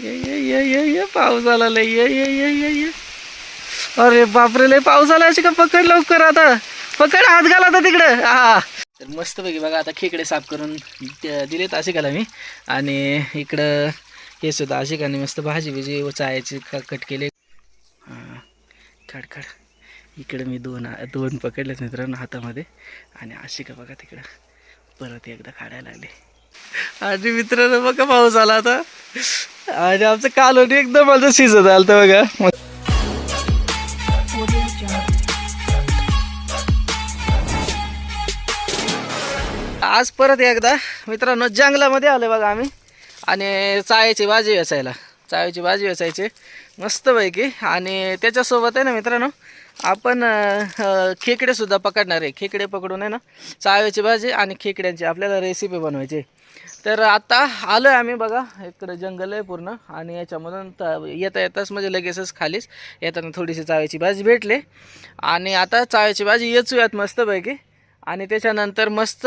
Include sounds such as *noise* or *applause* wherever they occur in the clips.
ये ये ये ये ये पाऊस आला लय ये ये ये ये ये. अरे बापरे लय पाऊस आला अशी का पकड लवकर आता. पकड हात घाला आता तिकडं. हा तर मस्त पैकी बघा आता खेकडे साफ करून ते- दिलेत आशिकाला मी. आणि इकडं हे सुद्धा आशिकाने मस्त भाजी बिजी व कट केले. हां खडखड. इकडं मी दोन दोन पकडलेत मित्रांनो हातामध्ये. आणि आशिका बघा तिकडं परत एकदा काढायला लागले. आणि मित्रांनो बघा पाऊस आला आता. आणि आमचं कालोनी एकदम माझं शिजत आलं तर बघा. आज परत एकदा मित्रांनो जंगलामध्ये आलो बघा आम्ही. आणि चायची भाजी वेचायला. चायाची भाजी वेचायची. मस्तपैकी. आणि त्याच्यासोबत आहे ना मित्रांनो आपण खेकडेसुद्धा पकडणार आहे. खेकडे पकडून आहे ना चाव्याची भाजी आणि खेकड्यांची आपल्याला रेसिपी बनवायची आहे. तर आता आलो आहे आम्ही बघा इकडं जंगल आहे पूर्ण. आणि याच्यामधून त येता येताच म्हणजे लगेचच खालीच येताना थोडीशी चाव्याची भाजी भेटली. आणि आता चाव्याची भाजी येचूयात मस्तपैकी. आणि त्याच्यानंतर मस्त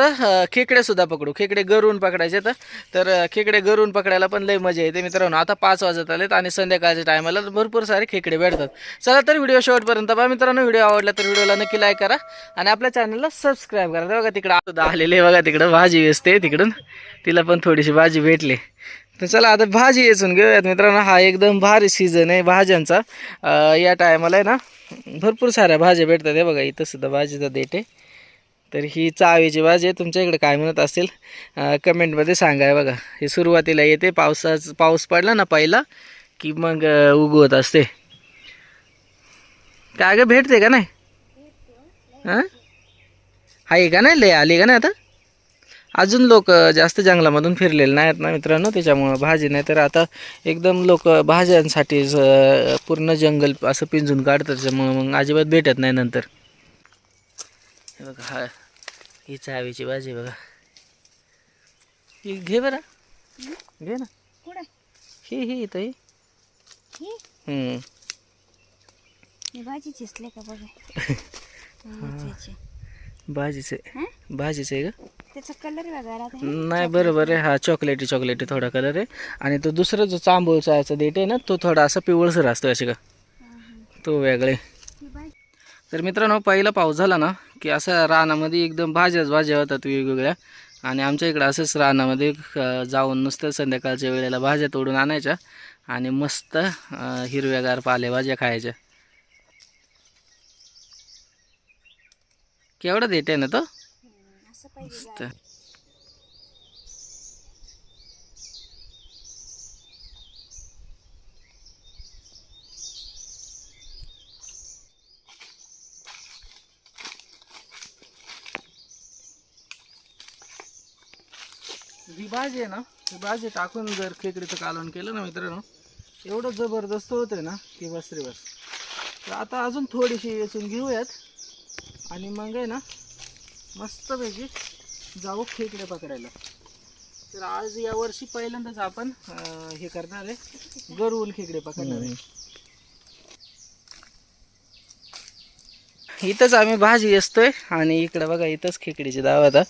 खेकडेसुद्धा पकडू. खेकडे गरून पकडायचे तर तर खेकडे गरून पकडायला पण लई मजा येते मित्रांनो. आता पाच वाजत आलेत आणि संध्याकाळच्या टायमाला भरपूर सारे खेकडे भेटतात. चला तर व्हिडिओ शेवटपर्यंत बघा मित्रांनो. व्हिडिओ आवडला तर व्हिडिओला नक्की लाईक करा आणि आपल्या चॅनलला सबस्क्राईब करा. बघा तिकडं सुद्धा आलेले बघा तिकडं भाजी वेचते तिकडून. तिला पण थोडीशी भाजी भेटली. तर चला आता भाजी येचून घेऊयात मित्रांनो. हा एकदम भारी सीझन आहे भाज्यांचा. या टायमाला आहे ना भरपूर साऱ्या भाज्या भेटतात हे बघा. इथं सुद्धा भाजीचा देट आहे. तर ही चावीची भाजी आहे. तुमच्या इकडे काय म्हणत असेल कमेंटमध्ये सांगा बघा. हे सुरुवातीला येते पावसाच पाऊस पडला ना पहिला की मग उगवत असते. काय ग भेटते का नाही? हां. आहे का नाही? लय आली का नाही आता? अजून लोक जास्त जंगलामधून फिरलेले नाहीत ना मित्रांनो त्याच्यामुळं भाजी नाही. तर आता एकदम लोक भाज्यांसाठी ज- पूर्ण जंगल असं पिंजून काढतात त्याच्यामुळं मग अजिबात भेटत नाही नंतर. हे बघा हा. ही चावीची भाजी बघा. ही घे बरं. घे ना. कुठे? ही ही इथं ही. ही? हम्म. ही भाजी चिसले का बघा. *laughs* मिरचीची. भाजीचे. हं? भाजीचे आहे का? त्याचा कलर राहतो नाही बरोबर आहे. हा चॉकलेटी चॉकलेटी थोडा कलर आहे. आणि तो दुसरा जो चांबूळ चायचा देठ आहे ना तो थोडा असा पिवळसर असतो असे का? तो वेगळे तर मित्रांनो पहिला पाऊस झाला ना की असं रानामध्ये एकदम भाज्याच भाज्या होतात वेगवेगळ्या. आणि आमच्या इकडं असंच रानामध्ये जाऊन नुसतं संध्याकाळच्या वेळेला भाज्या तोडून आणायच्या आणि मस्त हिरव्यागार पालेभाज्या खायच्या. केवढा आहे ना तो? मस्त. जी भाजी आहे ना ती भाजी टाकून जर खेकडीचं कालवण केलं ना मित्रांनो एवढं जबरदस्त होतं ना की बस रे बस तर आता अजून थोडीशी वेचून घेऊयात. आणि मग आहे ना मस्तपैकी जाऊ खेकडे पकडायला. तर आज या वर्षी पहिल्यांदाच आपण हे करणार आहे गरवून खेकडे पकडणार आहे. इथंच आम्ही भाजी असतोय आणि इकडं बघा इथंच खेकडीची दाव आता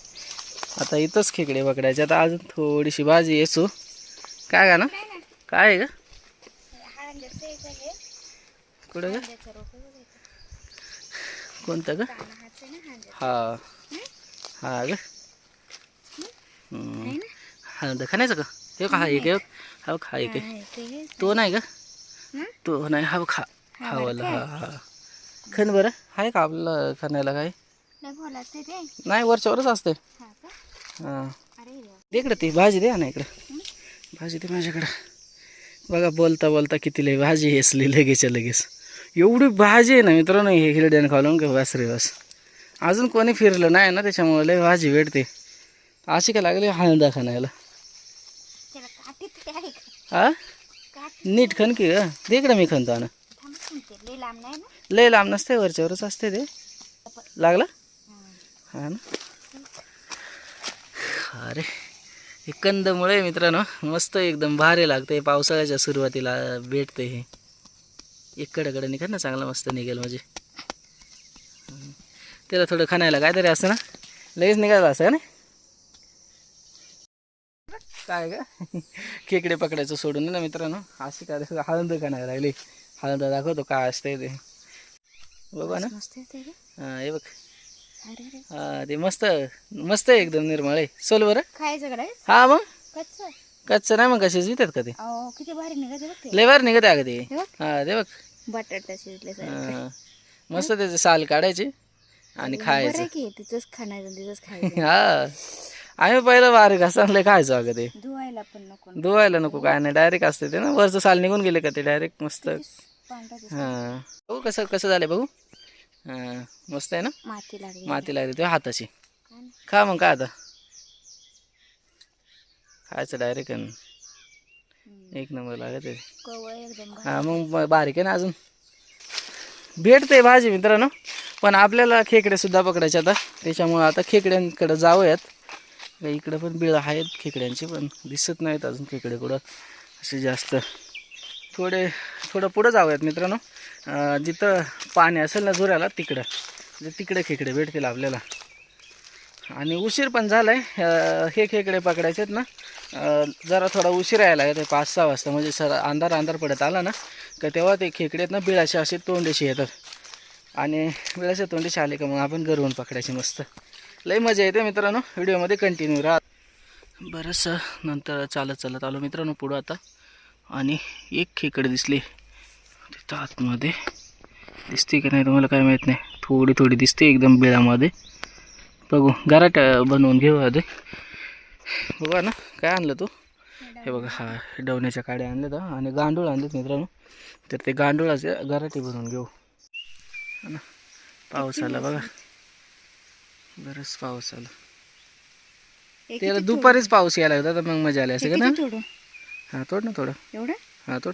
आता इथंच खेकडे पकडायचे. आता अजून थोडीशी भाजी येसू काय का ना काय आहे का कुठं का कोणतं का हा. हा ग. हा खाण्याचं का हे का हा एक हा हा एक तो नाही का तो नाही हा बघ, हा. हा वाला हा हा. खण बरं. आहे का आपल्याला खाण्याला काय नाही वरच्यावरच असते इकडं ती भाजी द्या ना इकडं. भाजी दे माझ्याकडं. बघा बोलता बोलता किती लय भाजी हेसली लगेचच्या लगेच. एवढी भाजी आहे ना मित्रांनो हे हिरड्याने खालून का बस रे बस अजून कोणी फिरलं नाही ना त्याच्यामुळे लय भाजी भेटते अशी का लागली हळदा खाण्याला? हा नीट खण की इकडं मी खणतो ना लय लांब नसते वरच्यावरच असते ते. लागला. हा ना. अरे हे कंदमुळे मित्रांनो मस्त एकदम भारी लागते पावसाळ्याच्या सुरुवातीला भेटते हे. इकडकडे निघत ना चांगलं मस्त निघेल म्हणजे. त्याला थोडं खाण्याला काहीतरी असतं ना? लगेच निघायला असतं का नाही? काय का खेकडे पकडायचं सोडून ना मित्रांनो. अशी काय हळद नाही राहिली. हळद दाखवतो काय असतंय ते. बघा ना. हा बघ. हा ते मस्त मस्त आहे एकदम निर्मळ आहे. सोल बरं. खायचं हा मग? कच्च? कच्चं नाही मग कशीच वितात का ते? अहो किती भारी निघायचं बघ ते. लय बाहेर निघत आहे का ते. हे बघ. हा ते बघ. बटाटा शिजले हा. मस्त त्याचे साल काढायचे आणि खायचं. बरं की तिचंच खाण्याचं तिचंच खायचं. हा आम्ही पहिलं बारीक असं लय खायचो अगं ते. धुवायला पण नको. धुवायला नको काय नाही डायरेक्ट असते ते ना. वरचं साल निघून गेले का ते डायरेक्ट मस्त. पांढरा. हा. बघू कसं कसं झालं बघू. हा मस्त आहे ना? माती लागली माती लागली तुझ्या हाताची. खा मग काय आता. खायचं डायरेक्ट. एक नंबर लागत आहे. हा मग बारीक आहे ना अजून? भेटते भाजी मित्रांनो पण आपल्याला खेकडे सुद्धा पकडायचे आता. त्याच्यामुळं आता खेकड्यांकडे जाऊयात. इकडं पण बिळ आहेत खेकड्यांची पण दिसत नाहीत अजून खेकडे कुठं. असे जास्त. थोडे थोडं पुढं जाऊयात मित्रांनो. जिथं पाणी असेल ना जोराला तिकडं. म्हणजे तिकडे खेकडे भेटतील आपल्याला. आणि उशीर पण झाला आहे हे खेकडे पकडायचे आहेत ना. जरा थोडा उशीर यायला आहे पाच सहा वाजता. म्हणजे सर अंधार अंधार पडत आला ना का तेव्हा ते खेकडे आहेत ना बिळाशी असे तोंडेशी येतात. आणि बिळाचे तोंडेशी आले का मग आपण गरवून पकडायची मस्त. लई मजा येते मित्रांनो. व्हिडिओमध्ये कंटिन्यू राहा. बरंचसं नंतर चालत चालत आलो मित्रांनो पुढं आता. आणि एक खेकडे दिसली. तिथं आतमध्ये दिसते का नाही तुम्हाला काय माहीत नाही. थोडी थोडी दिसते एकदम बिळामध्ये. बघू गराट बनवून घेऊ आधी. बघा ना काय आणलं तू? हे बघा हा डवण्याच्या काड्या आणल्या तर आणि गांडूळ आणलेत मित्रांनो. तर ते गांडूळाचे गराटे बनवून घेऊ. हा ना पाऊस आला बघा. बरंच पाऊस आला. त्याला दुपारीच पाऊस यायला होता तर मग मजा आली असं? का हे ना? हां तोड ना थोडं. एवढं? हां तोड.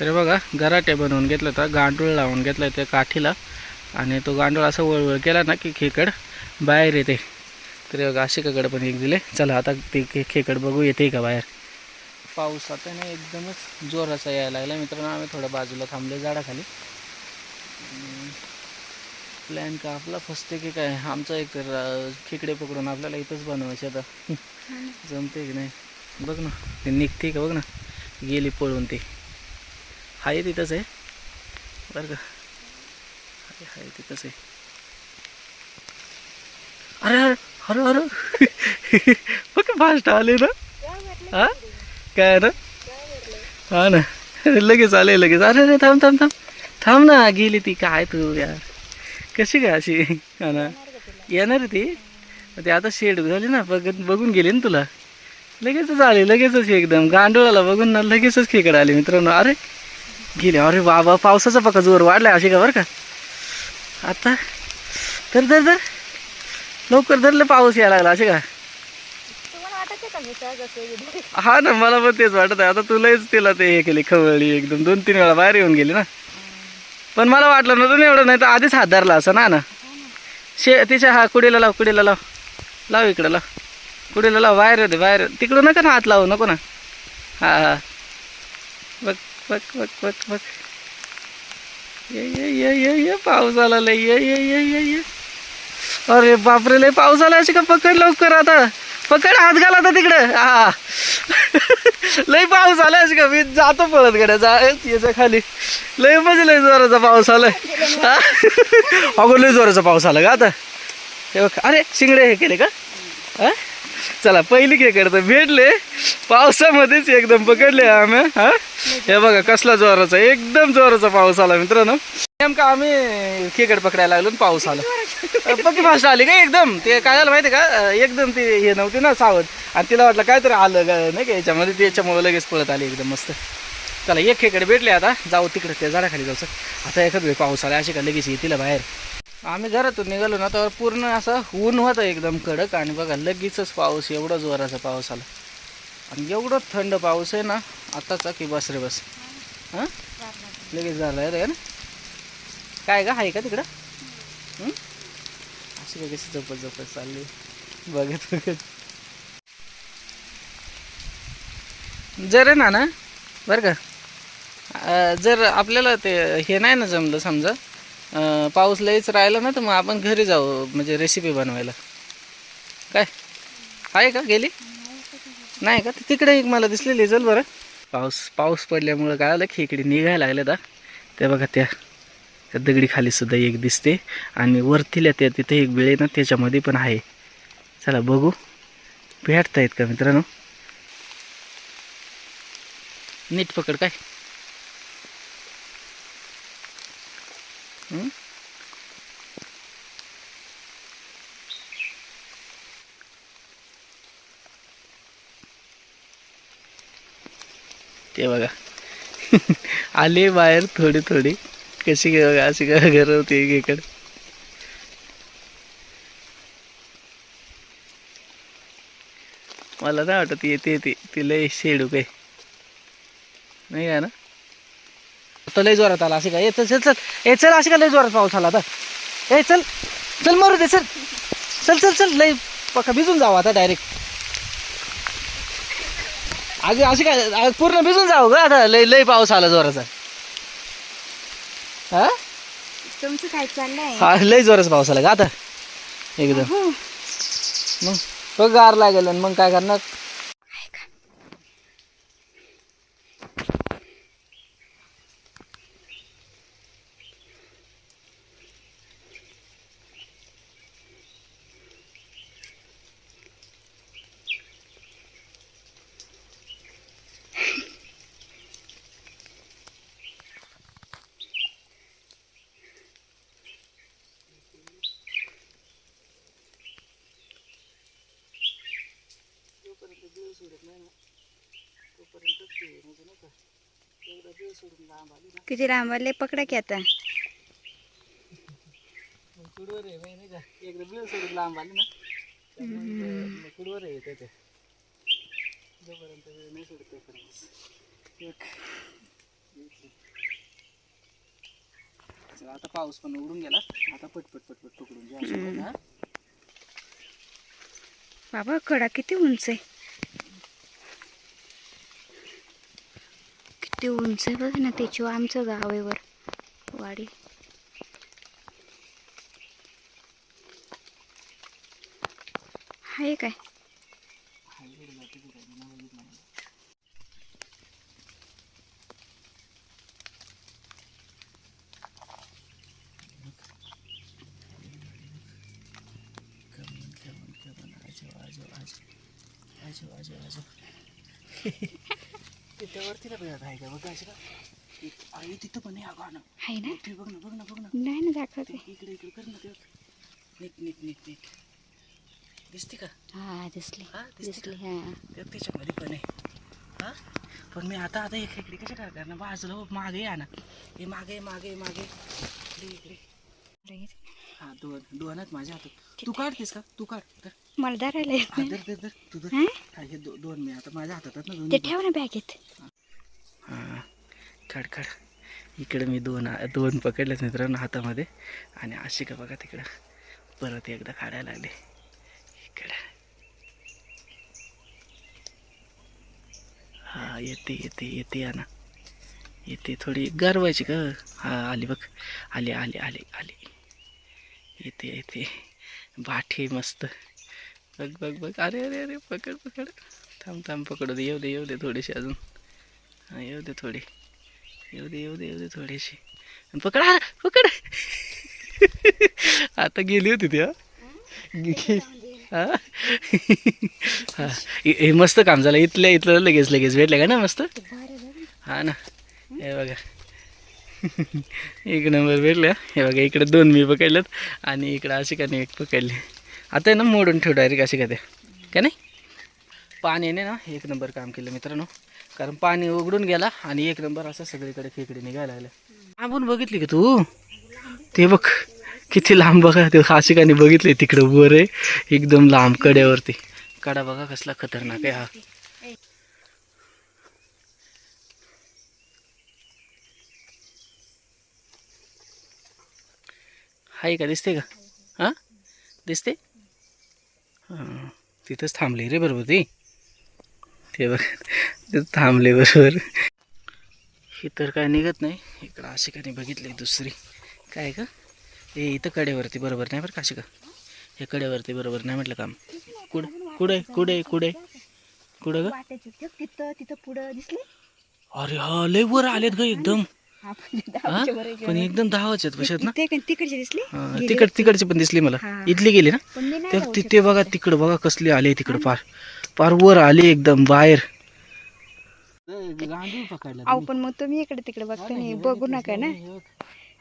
तर बघा गराटे बनवून घेतलं होता गांडूळ लावून घेतला त्या काठीला. आणि तो गांडूळ असा वळवळ केला ना की खेकड बाहेर येते. तर बघा असे ककड पण एक दिले. चला आता ते खेकड बघू येते का बाहेर. पाऊस आता ना एकदमच जोराचा यायला लागला. मित्रांनो आम्ही थोडं बाजूला थांबले झाडाखाली. प्लॅन का आपला फसते की काय? आमचं एक र- खेकडे पकडून आपल्याला इथंच बनवायचे आता. जमते की नाही? बघ ना ते निघते का? बघ ना. गेली पळून ते. आहे तिथंच आहे. बरं का? आहे आहे तिथंच आहे. अरे अरे अरे अरे. *laughs* बघ फास्ट आले ना? हा? काय ना? हा ना? लगेच आले लगेच. अरे अरे थांब थांब थांब. थांब ना गेली ती. काय तू यार? कशी काय अशी? हा ना? येणार ती? मग ते आता शेड झाली ना बघ बघून गेली ना तुला. लगेचच आले लगेचच एकदम. गांडोळाला बघून ना लगेचच खेकड आले मित्रांनो. अरे गेले. अरे बाबा पावसाचा पक्का जोर वाढलाय अशी का बरं का? आता तर तर तर लवकर धरलं पाऊस यायला लागला असे का? असं? हा ना मला पण तेच वाटत आहे. आता तुलाच तिला ते हे केली खवळली एकदम. दोन तीन वेळा बाहेर येऊन गेली ना. पण मला वाटलं नव्हतं ना एवढं नाही तर आधीच हात धरला असं ना ना. शे तिच्या हा कुडीला लाव कुडीला लाव. लाव इकडं लाव. कुडीला लाव बाहेर होते बाहेर तिकडून नका ना हात लावू नको ना. हा हा. बघ. बघ बघ बघ बघ ये ये ये ये ये पाऊस आला लय. ये ये ये ये ये. अरे बापरे लय पाऊस आला अशी का पकड लवकर आता. पकड हात घाला आता तिकडं. हा *laughs* लय पाऊस आला अशी का. मी जातो पळत गड्या. जा याच्या खाली. लय म्हणजे लय जोराचा पाऊस आलाय *laughs* अगो लय जोराचा पाऊस आला का आता? हे बघ. अरे शिंगडे हे केले का? हा? चला पहिली खेकड तर भेटले. पावसामध्येच एकदम पकडले आम्ही हा? हे बघा कसला जोराचा एकदम जोराचा पाऊस आला मित्रांनो. नेमका आम्ही खेकड पकडायला लागलो पाऊस आला. पक्की भाषा आली का एकदम? ते काय झालं माहिती का? एकदम ते हे नव्हते ना सावध. आणि तिला वाटलं काहीतरी आलं नाही का? याच्यामध्ये त्याच्यामुळे लगेच पळत आली एकदम मस्त. चला एक खेकडे भेटले आता. जाऊ तिकडे त्या झाडाखाली जाऊ आता एखाद वेळ पाऊस आला अशी का लगेच येतील बाहेर. आम्ही घरातून निघालो ना तर पूर्ण असं ऊन होतं एकदम कडक. आणि बघा लगेचच पाऊस एवढा जोराचा पाऊस आला. आणि एवढं थंड पाऊस आहे ना आताचा की बस रे बस. हां? लगेच झालं आहे ना. काय का आहे का तिकडं? अशी काय कशी जपत जपत चालली. बघत बघत. जर आहे ना ना बरं का. जर आपल्याला ते हे नाही ना जमलं समजा पाऊस लईच राहिला ना तर मग आपण घरी जाऊ म्हणजे रेसिपी बनवायला. काय? आहे का गेली? नाही का? तिकडे एक मला दिसलेली चल बरं. पाऊस पाऊस पडल्यामुळं काय आलं खेकडे निघायला लागले दा त्या बघा त्या त्या दगडी खाली सुद्धा एक दिसते. आणि वरतील्या त्या तिथे एक बिळे ना त्याच्यामध्ये पण आहे. चला बघू. भेटतायत का मित्रांनो? नीट पकड काय? हं? ते बघा. *laughs* आले बाहेर थोडी थोडी. कशी काय बघा अशी काय घर होती एकीकडे. मला नाही वाटत येते येते तिला शेडू काय नाही का ना? आता लय जोरात आला. असे काय चल चल चल. ए चल असे का लय जोरात पाऊस आला आता? ए चल चल मारू दे चल. चल चल चल. लय पका भिजून जाऊ आता डायरेक्ट आज असे काय पूर्ण भिजून जाऊ ग आता. लय लय पाऊस आला जोराचा. हा? तुमचं काय चाललंय? हा लय जोराचा पाऊस आला का आता. एकदम. मग बघ गार लागेल आणि मग काय करणार? किती लांब आले पकडा की आता. कुडवर आहे नाही का? एकदा बिळ सोडून लांब आली ना. त्यामुळे मग कुडवर आहे येते ते. जोपर्यंत वेळ नाही सोडत तोपर्यंत. एक. चला, आता पाऊस पण उडून गेला. आता पटपट पटपट पकडून घ्या. बाबा कडा किती उंच आहे. किती उंच आहे बघ ना त्याची आमचं गाव आहे वर. वाडी. आहे काय आजो आजो आजो त्याच्यावरती ना बघा आहे का बघा असं का तिथं पण आहे अगं ना आहे ना? ते बघ ना बघ ना बघ ना. नाही ना दाखवते ते इकडे इकडे कर ना ते. नीट नीट नीट नीट. दिसते का? हा दिसली. हा दिसली का? हा. ते त्याच्यामध्ये पण आहे. हा? पण मी आता आता इकडे इकडे कशा करणार ना? बाजूला हो, मागे या ना. हे मागे मागे मागे. इकडे इकडे. हा दोन दोन आहेत माझ्या हातात तू काढतेस का? तू काढ. तर मला धरायला येत हा नाही धर धर धर. तू धर. हा? हा हे दो- दोन मी आता माझ्या हातात आहेत ना ते दोन ठेव ना बॅगेत. हां. काढ काढ. इकडे मी दोन दोन पकडलेच मित्रांनो हातामध्ये. आणि अशी का बघा तिकडं. परत एकदा काढायला लागले. इकडं. हा येते येते येते या ना. येते थोडी. गारवायची का? हा आली बघ. आली आली आली आली. येते येते. बाठी मस्त. बघ बघ बघ. अरे अरे अरे पकड पकड. थांब थांब पकडू दे. येऊ दे येऊ दे थोडीशी अजून. हा येऊ दे थोडी. येऊ दे येऊ दे येऊ दे थोडीशी. पकड पकड. आता गेली होती ती हा. हा. मस्त काम झालं. इथल्या इथलं लगेच लगेच. भेटलं का ना मस्त? हा ना. हे बघा. एक नंबर भेटलं. हे बघा इकडे दोन मी पकडलेत आणि इकडं अशी का नाही एक पकडली. आता आहे ना मोडून ठेव डायरेक्ट अशी का ते का नाही? पाण्याने ना एक नंबर काम केलं मित्रांनो. कारण पाणी उघडून गेला आणि एक नंबर असं सगळीकडे खेकडे निघायला लागले. लांबून बघितली का तू? ते बघ किती लांब बघा ते आशिकाने बघितले तिकडं वर आहे एकदम लांब कड्यावरती. कडा बघा कसला खतरनाक आहे हा. हाय का दिसते का? हां? दिसते? हां तिथंच थांबले रे बरोबर ती. ते बघ थांबले बरोबर. ही तर काय निघत नाही. इकडं अशी काही बघितली दुसरी. काय का हे इथं कड्यावरती बरोबर नाही बरं का अशी का हे कड्यावरती बरोबर नाही म्हटलं काम. कुठं कुठे कुठे कुठे कुठे तिथं तिथं पुढं दिसले अरे हा लय वर आलेत ग एकदम. हा? पण एकदम दहावाचे आहेत कशात ना? तिकडचे दिसले? तिकड तिकडची पण दिसली मला. इथली गेली ना? ते बघा तिकडं बघा कसली आले तिकडं पार. पार वर आले एकदम बाहेर. अहो पण मग तुम्ही इकडे तिकडे बघता नाही बघू नका ना.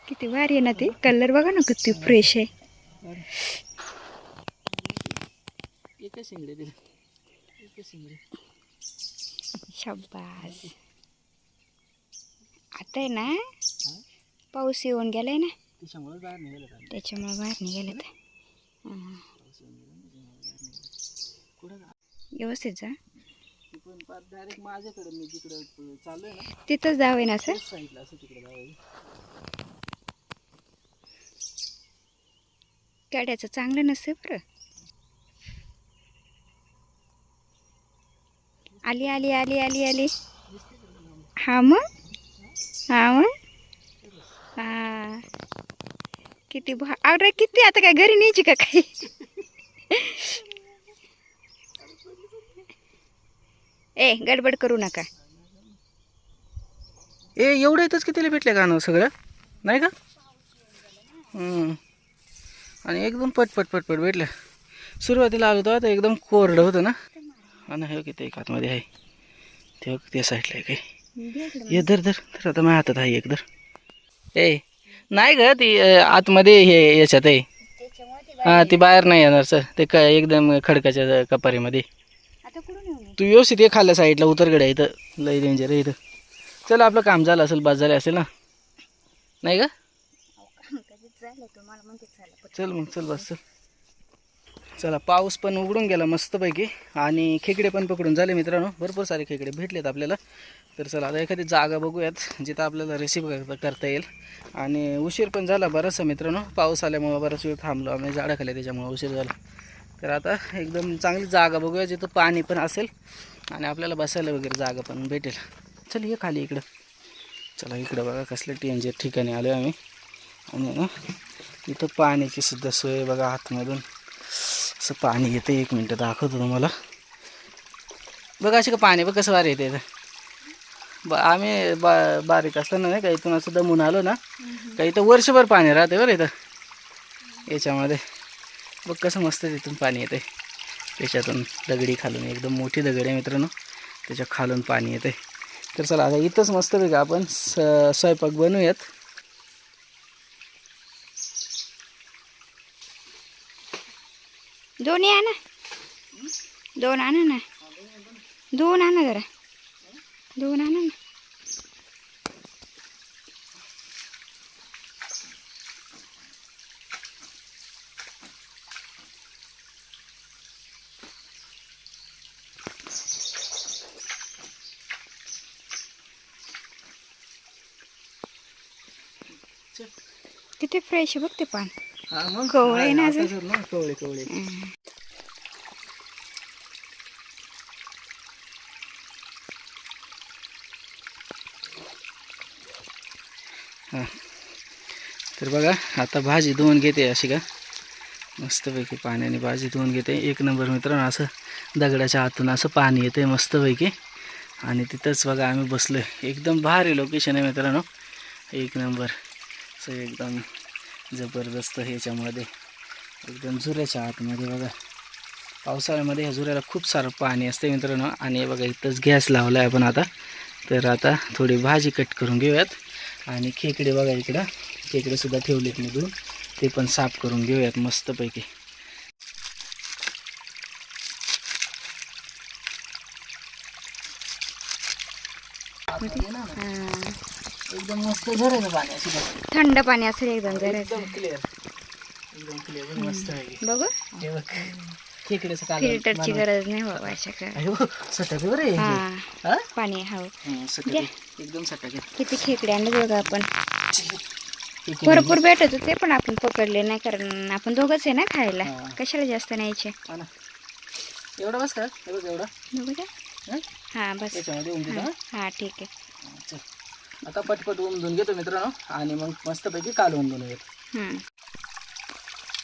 किती भारी आहे ना ते. कलर बघा ना किती फ्रेश आहे. शाबास. आता आहे ना पाऊस येऊन गेलाय ना. त्याच्यामुळे बाहेर निघाले तर. व्यवस्थित जा. डायरेक्ट माझ्याकडे मी जिकडे चालू आहे ना तिथंच जावे ना सर साईडला असं तिकडे जावं. गाड्याचं चांगलं नसतं बरं. आली आली आली आली आली. हा मग? हा मग? हा. किती भा अरे किती आता काय घरी न्यायची का काही? ए गडबड करू नका. ए एवढं येतच कितीला भेटले गाणं सगळं? नाही का? हम्म. आणि एकदम पटपट पटपट भेटलं. सुरुवातीला आलो होतो आता एकदम कोरडं होतं ना. आणि हे किती एक हातमध्ये आहे. ते बघ, त्या साईडला आहे. काही ये धर धर धर. आता माझ्या हातात आहे एक धर. ए नाही ग ती आतमध्ये हे याच्यात आहे. हां ती बाहेर नाही येणार सर. ते काय एकदम खडकाच्या कपारीमध्ये. तू व्यवस्थित ये खाल्ल्या साईडला उतरगड आहे इथं. लई डेंजर आहे इथं. चल आपलं काम झालं असेल बस झाले असेल ना? नाही का? चल. मग चल बस चल. चला पाऊस पण उघडून गेला मस्तपैकी. आणि खेकडे पण पकडून झाले मित्रांनो. भरपूर सारे खेकडे भेटलेत आपल्याला. तर चला आता एखादी जागा बघूयात जिथं आपल्याला रेसिपी करता करता येईल. आणि उशीर पण झाला बराचसा मित्रांनो. पाऊस आल्यामुळं बराच वेळ थांबलो. आम्ही झाडाखाली त्याच्यामुळं उशीर झाला. तर आता एकदम चांगली जागा बघूया जिथं पाणी पण असेल आणि आपल्याला बसायला वगैरे जागा पण भेटेल. चल ये खाली इकडं. चला इकडं बघा कसले टेंजर ठिकाणी आलो आम्ही. आणि ना इथं पाण्याची सुद्धा सोय बघा आतमधून. असं पाणी येतं एक मिनटं दाखवतो तुम्हाला. बघा अशी का पाणी बघ कसं वारे येते इथं ब आम्ही बा बारीक असताना नाही का इथून असं दमून आलो ना का इथं वर्षभर पाणी राहते बरं इथं. याच्यामध्ये. बघ कसं मस्त तिथून पाणी येते त्याच्यातून दगडी खालून एकदम मोठी दगड आहे मित्रांनो. त्याच्या खालून पाणी येते तर चला आता इथंच मस्त बघा आपण स स्वयंपाक बनवूयात. दोन्ही आणा. दोन आणा ना. दोन आणा जरा. दोन आणा ना. किती फ्रेश बघ ते पान मग? कवळे ना अजून? कवळे कवळे. हा. तर बघा आता भाजी धुवून घेते अशी का? मस्तपैकी पाण्याने भाजी धुवून घेते. एक नंबर मित्रांनो असं दगडाच्या आतून असं पाणी येते मस्तपैकी. आणि तिथंच बघा आम्ही बसलो एकदम भारी लोकेशन आहे मित्रांनो. एक नंबर. असं एकदम जबरदस्त ह्याच्यामध्ये एकदम झुऱ्याच्या आतमध्ये बघा. पावसाळ्यामध्ये ह्या झुऱ्याला खूप सारं पाणी असतं मित्रांनो. आणि बघा इथंच गॅस लावला आहे आपण आता. तर आता थोडी भाजी कट करून घेऊयात. आणि खेकडे बघा इकडं. खेकडेसुद्धा ठेवलेत निघून ते पण साफ करून घेऊयात मस्तपैकी. एकदम मस्त पाणी. थंड पाणी असेल एकदम जरा एकदम क्लिअर एकदम क्लिअर मस्त आहे. बघू. खेकड्याचं फिल्टरची. गरज नाही बाबा अशा का अयो सटक बरं आहे हा. हे. हा? पाणी हं, सटक. एकदम सटक किती खेकडे आणले बघा आपण. भरपूर भेटत होते पण आपण पकडले नाही कारण आपण दोघंच आहे ना खायला. हा. कशाला जास्त न्यायचे हा ना. एवढं बस का? हे बघ एवढं. बघू. द्या हं? हा बस. हा. हा? हा, ठीक आहे. आता पटपट उमदून घेतो मित्रांनो. आणि मग मस्तपैकी कालवून बनवूयात हम्म.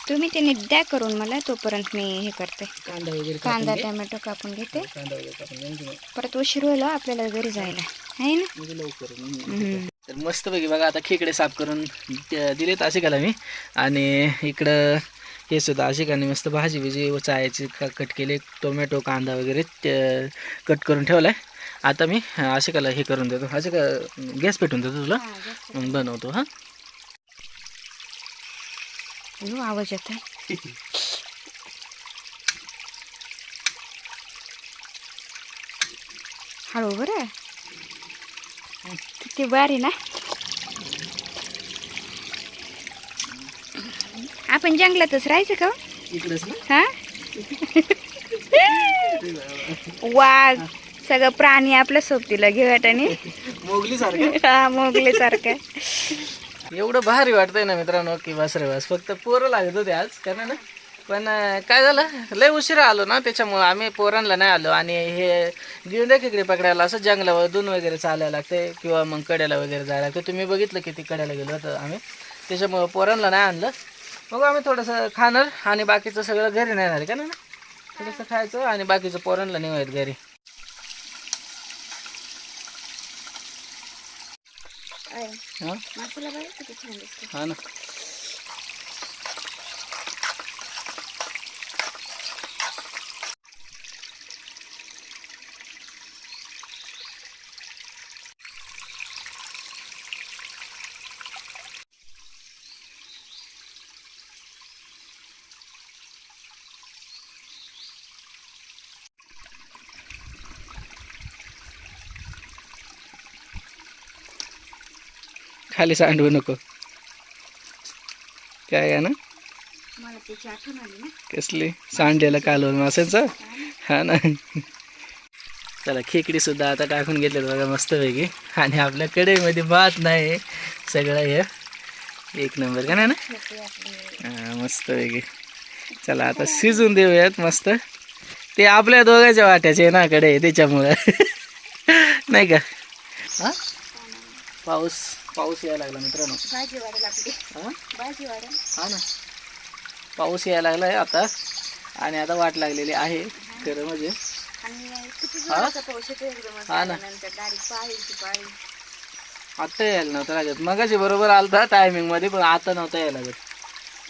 तुम्ही त्याने द्या करून मला तोपर्यंत मी हे करते. कांदा वगैरे कांदा. टोमॅटो कापून घेते. कांदा वगैरे कापून परत उशीर होईल हो आपल्याला घरी जायला. आहे ना? लवकर. तर मस्तपैकी बघा आता खेकडे साफ करून ते दिलेत आशिकाला मी. आणि इकडं हे सुद्धा आशिकाने मस्त भाजी बिजी व चायाची क- कट केले. टोमॅटो कांदा वगैरे ते कट करून ठेवलाय. आता मी आशिकाला हे करून देतो. आशिका गॅस पेटून देतो तुला. मग बनवतो हां. आवाज येत आहे हळू बरं. किती भारी ना. आपण जंगलातच राहायचं का हो? हा? *laughs* वाघ सगळं प्राणी आपल्या सोबतीला घेऊ वाटाने मोगली सारखं हा मोगले सारखं एवढं भारी वाटतंय ना मित्रांनो की बस रे बस फक्त पोरं लागत होते आज कारण ना पण काय झालं? लय उशिरा आलो ना त्याच्यामुळं आम्ही पोरांना नाही आलो. आणि हे घेऊन द्या खेकडे पकडायला असं जंगलामधून वगैरे चालायला लागते किंवा मग कड्याला वगैरे जायला लागतं तुम्ही बघितलं किती कड्याला गेलो होतं आम्ही. त्याच्यामुळं पोरांना नाही आणलं. मग आम्ही थोडंसं खाणार आणि बाकीचं सगळं घरी नाही आणणार का ना? थोडंसं खायचं आणि बाकीचं पोरांना नेऊयात घरी. हां? हा ना. खाली सांडवू नको. काय आहे ना? कसली? सांडलेलं कालवण माशांचं हा ना. चला खेकडी सुद्धा आता टाकून घेतलेत बघा मस्तपैकी. आणि आपल्या कढईमध्ये भात नाही सगळं हे एक नंबर का नाही ना? मस्तपैकी. चला आता शिजून देऊयात मस्त. ते आपल्या दोघांच्या वाट्याचे ना कडे त्याच्यामुळं. *laughs* नाही का? हा? पाऊस. पाऊस यायला लागला मित्रांनो. भाजी वाढेल आपली हा? भाजी वाढेल. हा ना. पाऊस यायला लागलाय आता. आणि आता वाट लागलेली आहे. खरं म्हणजे. आणि किती हा? जोराचा पाऊस येतो एकदम हा ना. नंतर डायरेक्ट पाळीची पाळी. आता यायला नव्हतं लागत. मगाशी बरोबर आलता टायमिंगमध्ये पण आता नव्हतं यायला लागत.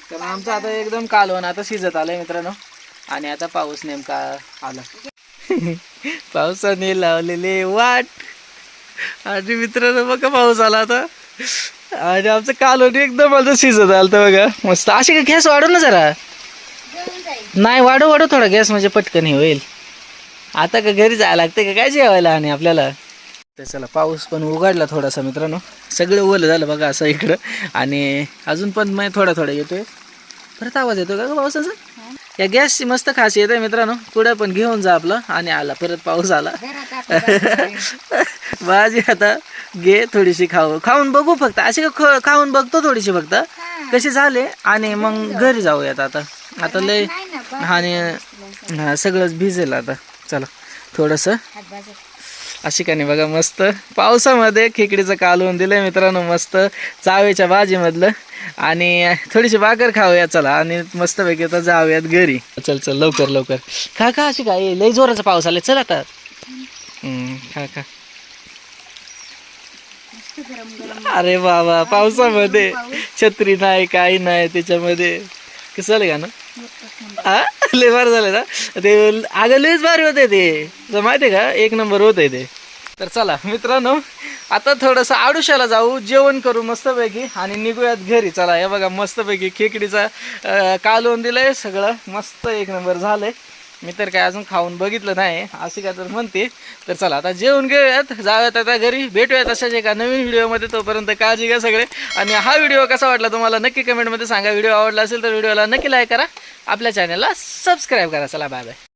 कारण आमचं आता एकदम कालवण आता शिजत आलंय मित्रांनो. आणि आता पाऊस नेमका आला. *laughs* पावसाने लावलेले वाट. आणि मित्रांनो बघा पाऊस आला आता. आणि आमचं कालवण एकदम माझं शिजत आलं बघा. मस्त. अशी का गॅस वाढव ना जरा. नाही वाढव वाढव थोडा गॅस म्हणजे पटकन हे होईल. आता का घरी जायला लागते का? काय जेवायला आणि आपल्याला? तर चला पाऊस पण उघडला थोडासा मित्रांनो. सगळं ओलं झालं बघा असं इकडं. आणि अजून पण मग थोडा थोडा येतोय. परत आवाज येतो का पावसाचा? या गॅसची मस्त खासियत आहे मित्रांनो. पुढे पण घेऊन जा आपलं. आणि आला परत पाऊस आला. *laughs* भाजी आता घे थोडीशी खाऊ. खाऊन बघू फक्त. अशी का ख- खाऊन बघतो थोडीशी फक्त. कसे झाले? आणि मग घरी जाऊयात आता. आता लय आणि सगळंच भिजेल आता. चला थोडंसं. अशी का नाही बघा मस्त. पावसामध्ये खेकडीचं कालवून दिलंय मित्रांनो मस्त. चावेच्या भाजीमधलं. आणि थोडीशी भाकर खाऊया चला. आणि मस्तपैकी आता जाऊयात घरी. चल चल लवकर लवकर. खा खा अशी काय? लय जोराचा पाऊस आले चल आता. हम्म, खा खा. अरे बाबा पावसामध्ये. छत्री नाही काही नाही त्याच्यामध्ये. कसं का ना लय भारी झालं ना? ते अगं लयच भारी होते ते. माहिती आहे का? एक नंबर होते ते. तर चला मित्रांनो आता थोडंसं आडुशाला जाऊ जेवण करू मस्तपैकी आणि निघूयात घरी. चला हे बघा मस्तपैकी खेकडीचा कालवून दिलंय सगळं. मस्त एक नंबर झालंय. मी तर काय अजून खाऊन बघितलं नाही. असं काय तर म्हणते. तर चला आता जेवून घेऊयात. जाऊयात आता घरी. भेटूयात अशाच एका नवीन व्हिडिओमध्ये. तोपर्यंत काळजी घ्या सगळे. आणि हा व्हिडिओ कसा वाटला तुम्हाला नक्की कमेंटमध्ये सांगा. व्हिडिओ आवडला असेल तर व्हिडिओला नक्की लाईक करा. आपल्या चॅनलला सबस्क्राईब करा. चला बाय बाय